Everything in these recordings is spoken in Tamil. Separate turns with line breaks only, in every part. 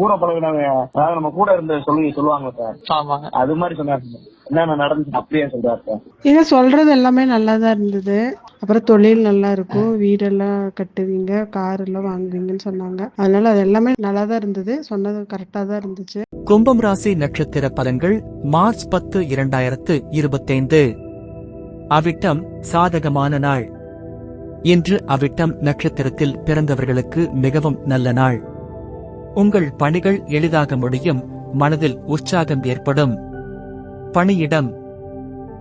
கூட பழகினவங்க அதாவது நம்ம கூட இருந்த சொல்லி சொல்லுவாங்க சார். அது மாதிரி சொன்னாரு சார். என்னென்ன நடந்துச்சு அப்படியே சொல்றாரு சார்.
நீங்க சொல்றது எல்லாமே நல்லா தான் இருந்தது. அப்புறம் தொழில் நல்லா இருக்கும். வீடெல்லாம் கட்டுவீங்க கார் எல்லாம் வாங்குவீங்கன்னு சொன்னாங்க. அதனால அது எல்லாமே நல்லா தான் இருந்தது. சொன்னது கரெக்டா தான் இருந்துச்சு.
கும்பம் ராசி நட்சத்திர பலன்கள் மார்ச் பத்து இரண்டாயிரத்து இருபத்தைந்து. அவிட்டம் சாதகமான நாள். இன்று அவிட்டம் நட்சத்திரத்தில் பிறந்தவர்களுக்கு மிகவும் நல்ல நாள். உங்கள் பணிகள் எளிதாக முடியும் மனதில் உற்சாகம் ஏற்படும். பணியிடம்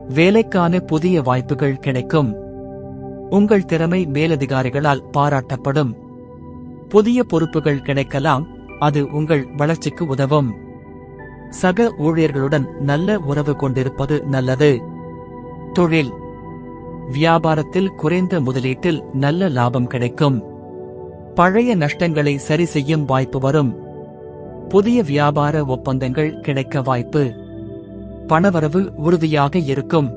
வேலைக்கான புதிய வாய்ப்புகள் கிடைக்கும். உங்கள் திறமை மேலதிகாரிகளால் பாராட்டப்படும். புதிய பொறுப்புகள் கிடைக்கலாம் அது உங்கள் வளர்ச்சிக்கு உதவும். சக ஊழியர்களுடன் நல்ல உறவு கொண்டிருப்பது நல்லது. தொழில். வியாபாரத்தில் குறைந்த முதலீட்டில் நல்ல லாபம் கிடைக்கும். பழைய நஷ்டங்களை சரி செய்யும் வாய்ப்பு வரும். புதிய வியாபார ஒப்பந்தங்கள் கிடைக்க வாய்ப்பு. பணவரவு உறுதியாக இருக்கும்.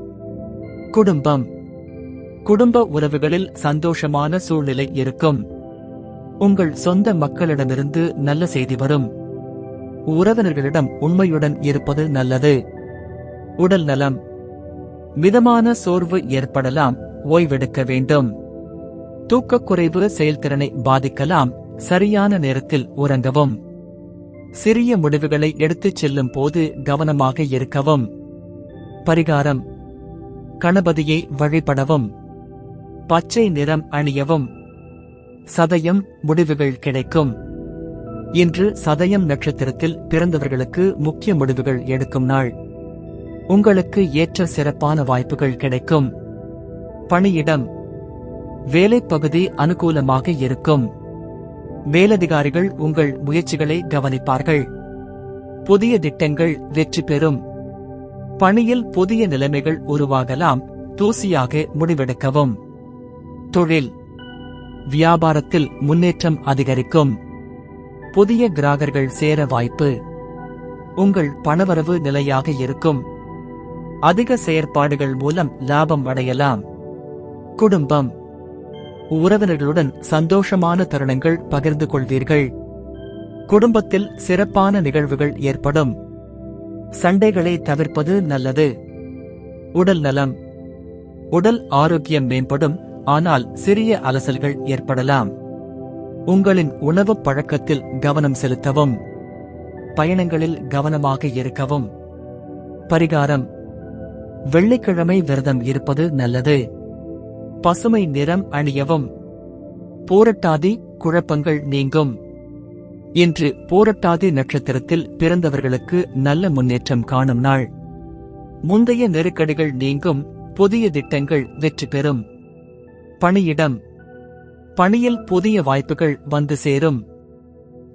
குடும்பம். குடும்ப உறவுகளில் சந்தோஷமான சூழ்நிலை இருக்கும். உங்கள் சொந்த மக்களிடமிருந்து நல்ல செய்தி வரும். உறவினர்களிடம் உண்மையுடன் இருப்பது நல்லது. உடல் நலம். மிதமான சோர்வு ஏற்படலாம் ஓய்வெடுக்க வேண்டும். தூக்கக்குறைவு செயல்திறனை பாதிக்கலாம். சரியான நேரத்தில் உறங்கவும். சிறிய முடிவுகளை எடுத்துச் செல்லும் போது கவனமாக இருக்கவும். பரிகாரம். கணபதியை வழிபடவும். பச்சை நிறம் அணியவும். சதயம் முடிவுகள் கிடைக்கும். இன்று சதயம் நட்சத்திரத்தில் பிறந்தவர்களுக்கு முக்கிய முடிவுகள் எடுக்கும் நாள். உங்களுக்கு ஏற்ற சிறப்பான வாய்ப்புகள் கிடைக்கும். பணியிடம். வேலைப்பகுதி அனுகூலமாக இருக்கும். மேலதிகாரிகள் உங்கள் முயற்சிகளை கவனிப்பார்கள். புதிய திட்டங்கள் வெற்றி பெறும். பணியில் புதிய நிலைமைகள் உருவாகலாம். தூசியாக முடிவெடுக்கவும். தொழில். வியாபாரத்தில் முன்னேற்றம் அதிகரிக்கும். புதிய கிராகர்கள் சேர வாய்ப்பு. உங்கள் பணவரவு நிலையாக இருக்கும். அதிக செயற்பாடுகள் மூலம் லாபம் அடையலாம். குடும்பம். உறவினர்களுடன் சந்தோஷமான தருணங்கள் பகிர்ந்து கொள்வீர்கள். குடும்பத்தில் சிறப்பான நிகழ்வுகள் ஏற்படும். சண்டைகளை தவிர்ப்பது நல்லது. உடல் நலம். உடல் ஆரோக்கியம் மேம்படும் ஆனால் சிறிய அலசல்கள் ஏற்படலாம். உங்களின் உணவுப் பழக்கத்தில் கவனம் செலுத்தவும். பயணங்களில் கவனமாக இருக்கவும். பரிகாரம். வெள்ளிக்கிழமை விரதம் இருப்பது நல்லது. பசுமை நிறம் அணியவும். போரட்டாதி குழப்பங்கள் நீங்கும். இன்று போரட்டாதி நட்சத்திரத்தில் பிறந்தவர்களுக்கு நல்ல முன்னேற்றம் காணும் நாள். முந்தைய நெருக்கடிகள் நீங்கும் புதிய திட்டங்கள் வெற்றி பெறும். பணியிடம். பணியில் புதிய வாய்ப்புகள் வந்து சேரும்.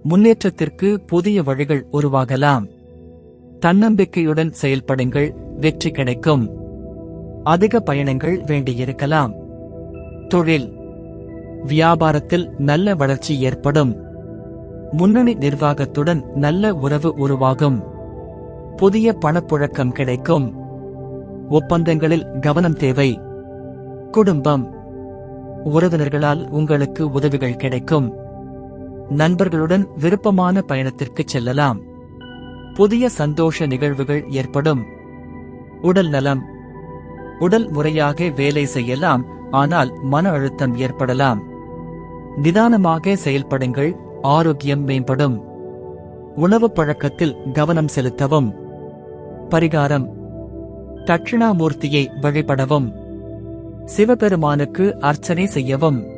முன்னேற்றத்திற்கு புதிய வழிகள் உருவாகலாம். தன்னம்பிக்கையுடன் செயல்படுங்கள் வெற்றி கிடைக்கும். அதிக பயணங்கள் வேண்டியிருக்கலாம். தொழில். வியாபாரத்தில் நல்ல வளர்ச்சி ஏற்படும். முன்னணி நிர்வாகத்துடன் நல்ல உறவு உருவாகும். புதிய பணப்புழக்கம் கிடைக்கும். ஒப்பந்தங்களில் கவனம் தேவை. குடும்பம். உறவினர்களால் உங்களுக்கு உதவிகள் கிடைக்கும். நண்பர்களுடன் விருப்பமான பயணத்திற்கு செல்லலாம். புதிய சந்தோஷ நிகழ்வுகள் ஏற்படும். உடல் நலம். உடல் முறையாக வேலை செய்யலாம் ஆனால் மன அழுத்தம் ஏற்படலாம். நிதானமாக செயல்படுங்கள் ஆரோக்கியம் மேம்படும். உணவு பழக்கத்தில் கவனம் செலுத்தவும். பரிகாரம். தட்சிணாமூர்த்தியை வழிபடவும். சிவபெருமானுக்கு அர்ச்சனை செய்யவும்.